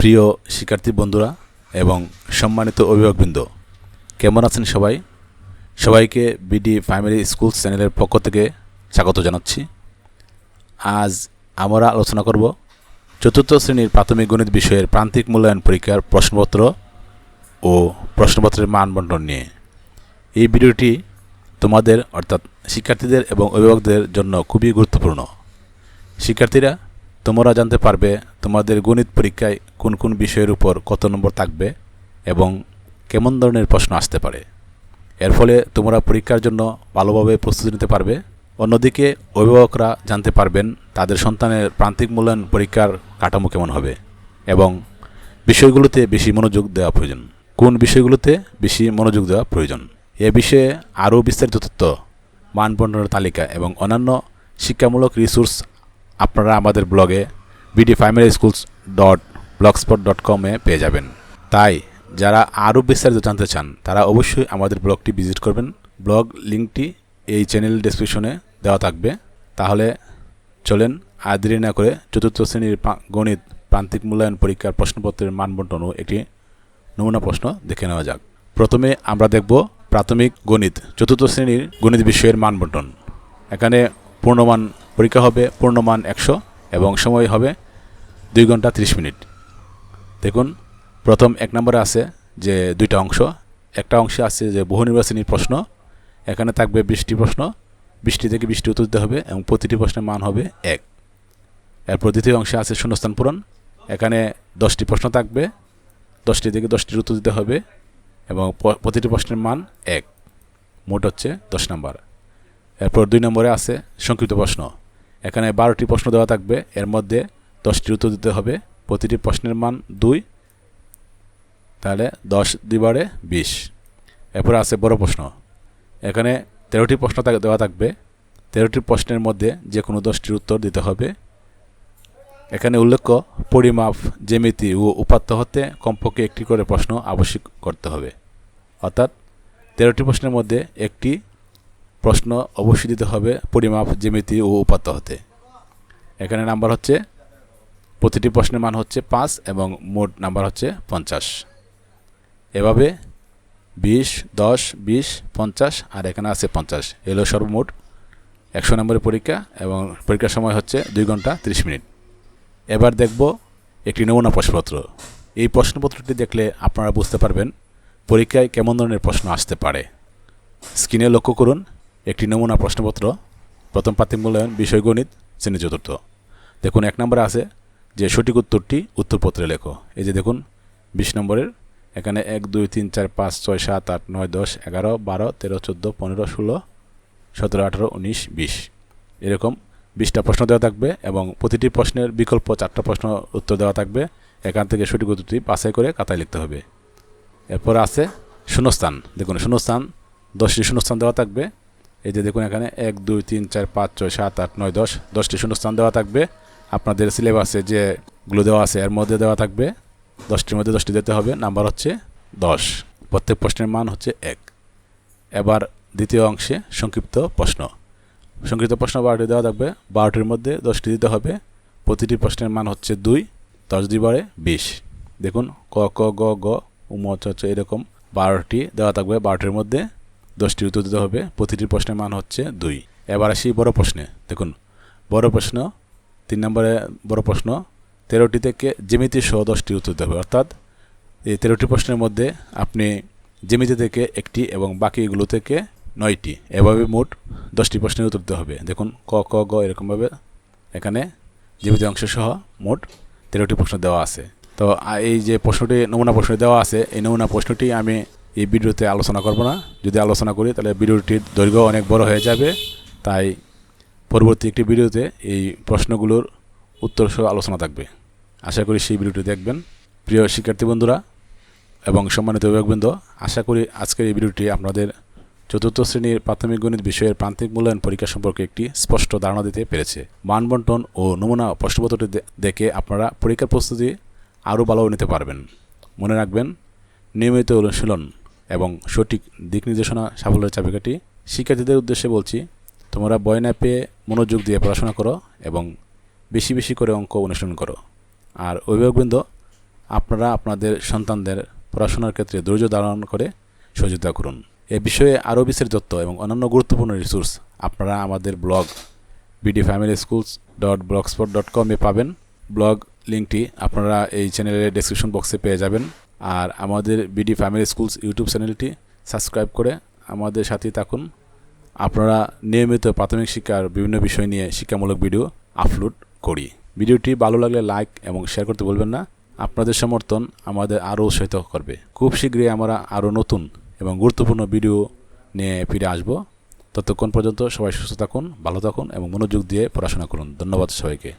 প্রিয় শিক্ষার্থী বন্ধুরা এবং সম্মানিত অভিভাবকবৃন্দ, কেমন আছেন সবাই? সবাইকে বিডি প্রাইমারি স্কুল চ্যানেলের পক্ষ থেকে স্বাগত জানাচ্ছি। আজ আমরা আলোচনা করব চতুর্থ শ্রেণির প্রাথমিক গণিত বিষয়ের প্রান্তিক মূল্যায়ন পরীক্ষার প্রশ্নপত্র ও প্রশ্নপত্রের মান বন্টন নিয়ে। এই ভিডিওটি তোমাদের, অর্থাৎ শিক্ষার্থীদের এবং অভিভাবকদের জন্য খুবই গুরুত্বপূর্ণ। শিক্ষার্থীরা তোমরা জানতে পারবে তোমাদের গণিত পরীক্ষায় কোন কোন বিষয়ের উপর কত নম্বর থাকবে এবং কেমন ধরনের প্রশ্ন আসতে পারে। এর ফলে তোমরা পরীক্ষার জন্য ভালোভাবে প্রস্তুতি নিতে পারবে। অন্যদিকে অভিভাবকরা জানতে পারবেন তাদের সন্তানের প্রান্তিক মূল্যায়ন পরীক্ষার কাঠামো কেমন হবে এবং বিষয়গুলোতে বেশি মনোযোগ দেওয়া প্রয়োজন। কোন বিষয়গুলোতে বেশি মনোযোগ দেওয়া প্রয়োজন? এ বিষয়ে আরও বিস্তারিত তথ্য মান বন্টনের তালিকা এবং অন্যান্য শিক্ষামূলক রিসোর্স আপনারা আমাদের ব্লগে BD primary schools dot blogspot dot কমে পেয়ে যাবেন। তাই, যারা আরও বিস্তারিত জানতে চান, তারা অবশ্যই আমাদের ব্লগটি ভিজিট করবেন। ব্লগ লিঙ্কটি এই চ্যানেল ডেসক্রিপশনে দেওয়া থাকবে। তাহলে চলেন, আর না করে চতুর্থ শ্রেণির গণিত, প্রান্তিক মূল্যায়ন পরীক্ষার প্রশ্নপত্রের মান বন্টন ও একটি নমুনা প্রশ্ন দেখে নেওয়া যাক। প্রথমে আমরা দেখব প্রাথমিক গণিত, চতুর্থ শ্রেণির গণিত বিষয়ের মান বন্টন এখানে পূর্ণমান পরীক্ষা হবে পূর্ণমান একশো এবং সময় হবে দুই ঘণ্টা ত্রিশ মিনিট। দেখুন, প্রথম এক নম্বরে আছে যে দুইটা অংশ। একটা অংশে আছে যে বহু নির্বাচনী প্রশ্ন, এখানে থাকবে বৃষ্টি প্রশ্ন বৃষ্টি থেকে বৃষ্টি উত্তর দিতে হবে এবং প্রতিটি প্রশ্নের মান হবে এক। এরপর দ্বিতীয় অংশে আছে শূন্যস্থান পূরণ, এখানে দশটি প্রশ্ন থাকবে, দশটি থেকে দশটির উত্তর দিতে হবে এবং প্রতিটি প্রশ্নের মান এক। মোট হচ্ছে দশ নম্বর। এরপর দুই নম্বরে আছে সংক্ষিপ্ত প্রশ্ন এখানে বারোটি প্রশ্ন দেওয়া থাকবে। এর মধ্যে দশটির উত্তর দিতে হবে। প্রতিটি প্রশ্নের মান দুই, তাহলে দশ দুইবারে বিশ। এরপরে আছে বড় প্রশ্ন। এখানে তেরোটি প্রশ্ন দেওয়া থাকবে। তেরোটি প্রশ্নের মধ্যে যে কোনো দশটির উত্তর দিতে হবে। এখানে উল্লেখ্য, পরিমাপ, জ্যামিতি ও উপাত্ত হতে কমপক্ষে একটি করে প্রশ্ন আবশ্যিক করতে হবে। অর্থাৎ তেরোটি প্রশ্নের মধ্যে একটি প্রশ্ন অবশ্যই দিতে হবে পরিমাপ, জ্যামিতি ও উপাত্ত হতে এখানে নাম্বার হচ্ছে, প্রতিটি প্রশ্নের মান হচ্ছে পাঁচ এবং মোট নাম্বার হচ্ছে পঞ্চাশ। এভাবে বিশ, দশ, বিশ, পঞ্চাশ আর এখানে আছে পঞ্চাশ। এলো সর্বমোট একশো নম্বরের পরীক্ষা এবং পরীক্ষার সময় হচ্ছে দুই ঘণ্টা ত্রিশ মিনিট। এবার দেখব একটি নমুনা প্রশ্নপত্র। এই প্রশ্নপত্রটি দেখলে আপনারা বুঝতে পারবেন পরীক্ষায় কেমন ধরনের প্রশ্ন আসতে পারে। স্ক্রিনে লক্ষ্য করুন একটি নমুনা প্রশ্নপত্র, প্রথম প্রাথমিক মূল্যায়ন বিষয় গণিত, শ্রেণি চতুর্থ। দেখুন, এক নম্বরে আছে যে সঠিক উত্তরটি উত্তরপত্রে লেখো। এই যে দেখুন, বিশ নম্বরের, এখানে এক, দুই, তিন, চার, পাঁচ, ছয়, সাত, আট, নয়, দশ, এগারো, বারো, তেরো, চোদ্দ, পনেরো, ষোলো, সতেরো, আঠারো, উনিশ, বিশ। এরকম বিশটা প্রশ্ন দেওয়া থাকবে এবং প্রতিটি প্রশ্নের বিকল্প চারটা প্রশ্ন উত্তর দেওয়া থাকবে। এখান থেকে সঠিক উত্তরটি বাছাই করে খাতায় লিখতে হবে। এরপর আছে শূন্যস্থান। দেখুন, শূন্যস্থান, দশটি শূন্যস্থান দেওয়া থাকবে। এই যে দেখুন এখানে এক, দুই, তিন, চার, পাঁচ, ছয়, সাত, আট, নয়, দশ। দশটি শূন্যস্থান দেওয়া থাকবে। আপনাদের সিলেবাসে যেগুলো দেওয়া আছে, এর মধ্যে দেওয়া থাকবে। দশটির মধ্যে দশটি দিতে হবে। নাম্বার হচ্ছে দশ। প্রত্যেক প্রশ্নের মান হচ্ছে এক। এবার দ্বিতীয় অংশে সংক্ষিপ্ত প্রশ্ন। সংক্ষিপ্ত প্রশ্ন বারোটি দেওয়া থাকবে। বারোটির মধ্যে দশটি দিতে হবে। প্রতিটি প্রশ্নের মান হচ্ছে দুই। দশ দুই বারে বিশ। দেখুন, ক ক, গ গ উম চ চ, এরকম বারোটি দেওয়া থাকবে। বারোটির মধ্যে দশটি উত্তর দিতে হবে। প্রতিটি প্রশ্নের মান হচ্ছে দুই। এবার আসি বড় প্রশ্নে। দেখুন, বড় প্রশ্ন, তিন নম্বরে বড় প্রশ্ন, তেরোটি থেকে জ্যামিতি সহ দশটি উত্তর দিতে হবে। অর্থাৎ এই তেরোটি প্রশ্নের মধ্যে আপনি জ্যামিতি থেকে একটি এবং বাকিগুলো থেকে নয়টি। এভাবে মোট দশটি প্রশ্নের উত্তর দিতে হবে। দেখুন, ক ক, গ এরকমভাবে এখানে জ্যামিতি অংশ সহ মোট তেরোটি প্রশ্ন দেওয়া আছে। তো এই যে প্রশ্নটি, নমুনা প্রশ্ন দেওয়া আছে, এই নমুনা প্রশ্নটি আমি এই ভিডিওতে আলোচনা করব না। যদি আলোচনা করি, তাহলে ভিডিওটির দৈর্ঘ্য অনেক বড় হয়ে যাবে। তাই পরবর্তী একটি ভিডিওতে এই প্রশ্নগুলোর উত্তর সহ আলোচনা থাকবে। আশা করি সেই ভিডিওটি দেখবেন। প্রিয় শিক্ষার্থী বন্ধুরা এবং সম্মানিত অভিভাবকবৃন্দ, আশা করি আজকের এই ভিডিওটি আপনাদের চতুর্থ শ্রেণির প্রাথমিক গণিত বিষয়ের প্রান্তিক মূল্যায়ন পরীক্ষা সম্পর্কে একটি স্পষ্ট ধারণা দিতে পেরেছে। মানবন্টন ও নমুনা প্রশ্নপত্রটি দেখে আপনারা পরীক্ষার প্রস্তুতি আরও ভালো নিতে পারবেন। মনে রাখবেন, নিয়মিত অনুশীলন এবং সঠিক দিক নির্দেশনা সাফল্যের চাবিকাঠি। শিক্ষার্থীদের উদ্দেশ্যে বলছি, তোমরা বয় না পেয়ে মনোযোগ দিয়ে পড়াশোনা করো এবং বেশি বেশি করে অঙ্ক অনুশীলন করো। আর অভিভাবকবৃন্দ, আপনারা আপনাদের সন্তানদের পড়াশোনার ক্ষেত্রে ধৈর্য ধারণ করে সহযোগিতা করুন। এ বিষয়ে আরও বিস্তারিত তথ্য এবং অন্যান্য গুরুত্বপূর্ণ রিসোর্স আপনারা আমাদের blog BD family schools dot blogspot dot কমে পাবেন। ব্লগ লিঙ্কটি আপনারা এই চ্যানেলের ডেসক্রিপশন বক্সে পেয়ে যাবেন। আর আমাদের বিডি ফ্যামিলি স্কুলস ইউটিউব চ্যানেলটি সাবস্ক্রাইব করে আমাদের সাথে থাকুন। আপনারা নিয়মিত প্রাথমিক শিক্ষার বিভিন্ন বিষয় নিয়ে শিক্ষামূলক ভিডিও আপলোড করি। ভিডিওটি ভালো লাগলে লাইক এবং শেয়ার করতে বলবেন না। আপনাদের সমর্থন আমাদের আরও উৎসাহিত করবে। খুব শীঘ্রই আমরা আরও নতুন এবং গুরুত্বপূর্ণ ভিডিও নিয়ে ফিরে আসব। ততক্ষণ পর্যন্ত সবাই সুস্থ থাকুন, ভালো থাকুন এবং মনোযোগ দিয়ে পড়াশোনা করুন। ধন্যবাদ সবাইকে।